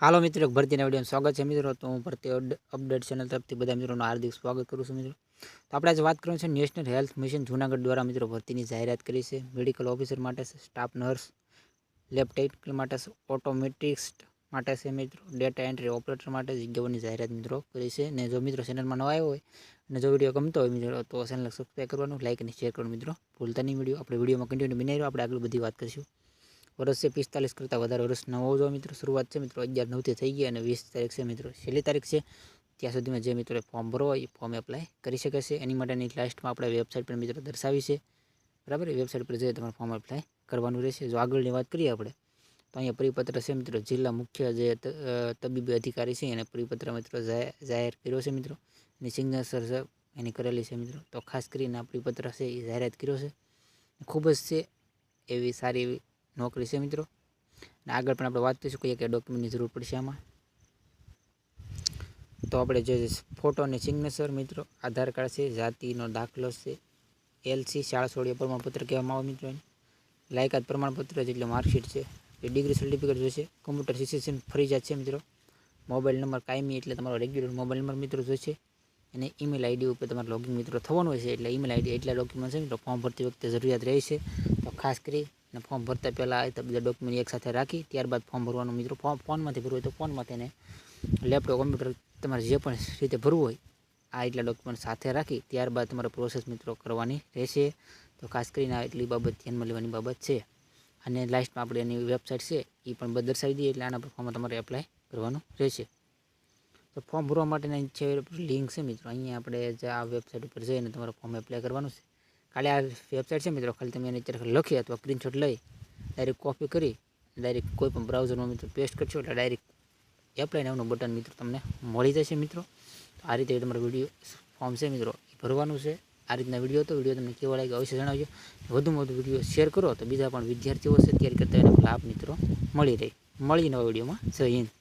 હાલો મિત્રો ભરતીના વિડીયોમાં સ્વાગત છે મિત્રો. તો હું ભરતી અપડેટ ચેનલ તરફથી બધા મિત્રોનું હાર્દિક સ્વાગત કરું છું મિત્રો. તો આપણે આજે વાત કરવાની છે નેશનલ હેલ્થ મિશન જૂનાગઢ દ્વારા મિત્રો ભરતીની જાહેરાત કરી છે. મેડિકલ ઓફિસર માટે છે, સ્ટાફ નર્સ, લેબ ટેકનિકલ માટે છે ઓટોમેટિક્સ માટે છે મિત્રો, ડેટા એન્ટ્રી ઓપરેટર માટે જગ્યાઓની જાહેરાત મિત્રો કરી છે. ને જો મિત્રો ચેનલમાં નવા આવ્યો હોય અને જો વીડિયો ગમતો હોય મિત્રો, તો ચેનલ સબસ્ક્રાઈબ કરવાનું લાઇક અને શેર કરવાનું મિત્રો ભૂલતા નહીં. વીડિયો, આપણે વિડીયોમાં કન્ટિન્યુ બનાવી આપણે આગળ બધી વાત કરીશું. વર્ષ પિસ્તાલીસ કરતાં વધારે વર્ષ ન હોવો જોઈએ મિત્રો. શરૂઆત છે મિત્રો, અગિયાર નવથી થઈ ગઈ અને વીસ તારીખ છે મિત્રો. છેલ્લી તારીખ છે. ત્યાં સુધીમાં જે મિત્રોએ ફોર્મ ભરો હોય, એ ફોર્મ એપ્લાય કરી શકે છે. એની માટેની લાસ્ટમાં આપણે વેબસાઇટ પર મિત્રો દર્શાવી છે. બરાબર? વેબસાઇટ પર જઈએ તમારે ફોર્મ એપ્લાય કરવાનું રહેશે. જો આગળની વાત કરીએ આપણે, તો અહીંયા પરિપત્ર છે મિત્રો. જિલ્લા મુખ્ય જે તબીબી અધિકારી છે એને પરિપત્ર મિત્રો જાહેર કર્યો છે મિત્રો. એની સિગ્નેચર છે, એની કરેલી છે મિત્રો. તો ખાસ કરીને આ પરિપત્ર છે એ જાહેરાત કર્યો છે. ખૂબ જ છે એવી સારી એવી નોકરી છે મિત્રો. અને આગળ પણ આપણે વાત કરીશું કયા કયા ડોક્યુમેન્ટની જરૂર પડશે આમાં. તો આપણે જે ફોટો અને સિગ્નેચર મિત્રો, આધાર કાર્ડ છે, જાતિનો દાખલો છે એલસી શાળા છોડીએ પ્રમાણપત્ર કહેવામાં આવે મિત્રો લાયકાત પ્રમાણપત્ર જેટલે માર્કશીટ છે, એ ડિગ્રી સર્ટિફિકેટ જોઈશે કમ્પ્યુટર સિસ્ટમ ફરજિયાત છે મિત્રો. મોબાઈલ નંબર કાયમી એટલે તમારો રેગ્યુલર મોબાઈલ નંબર મિત્રો જોઈશે અને ઈમેલ આઈડી ઉપર તમારે લોગિન મિત્રો થવાનું હોય છે, એટલે ઈમેલ આઈડી એટલા ડોક્યુમેન્ટ છે મિત્રો ફોર્મ ભરતી વખતે જરૂરિયાત રહેશે. તો ખાસ કરી અને ફોર્મ ભરતા પહેલાં આ બધા ડોક્યુમેન્ટ એકસાથે રાખી, ત્યારબાદ ફોર્મ ભરવાનું મિત્રો ફોર્મ ફોનમાંથી ભરવું હોય તો ફોનમાંથી એને લેપટોપ કમ્પ્યુટર તમારે જે પણ રીતે ભરવું હોય, આ એટલા ડોક્યુમેન્ટ સાથે રાખી, ત્યારબાદ તમારે પ્રોસેસ મિત્રો કરવાની રહેશે. તો ખાસ કરીને આ એટલી બાબત ધ્યાનમાં લેવાની બાબત છે. અને લાસ્ટમાં આપણે એની વેબસાઇટ છે, એ પણ દર્શાવી દઈએ એટલે આના પર ફોર્મ તમારે એપ્લાય કરવાનું રહેશે. તો ફોર્મ ભરવા માટેની છે લિંક છે મિત્રો, અહીંયા આપણે જે આ વેબસાઇટ ઉપર જઈને તમારે ફોર્મ એપ્લાય કરવાનું છે. ખાલી આ વેબસાઇટ છે મિત્રો, ખાલી તમે એની અત્યારે લખી અથવા સ્ક્રીનશોટ લઈ ડાયરેક્ટ કોપી કરી ડાયરેક્ટ કોઈ પણ બ્રાઉઝરમાં મિત્રો પેસ્ટ કરશો એટલે ડાયરેક્ટ એપ્લાય નામનું બટન મિત્રો તમને મળી જશે મિત્રો. આ રીતે તમારો વીડિયો ફોર્મ છે મિત્રો ભરવાનું છે. આ રીતના વીડિયો હતો વીડિયો તમને કેવો લાગ્યો અવશ્ય જણાવજો. વધુમાં વધુ વીડિયો શેર કરો તો બીજા પણ વિદ્યાર્થીઓ છે ત્યારે કરતા એને લાભ મિત્રો મળી રહે. મળી નવા વિડીયોમાં જય હિન્દ.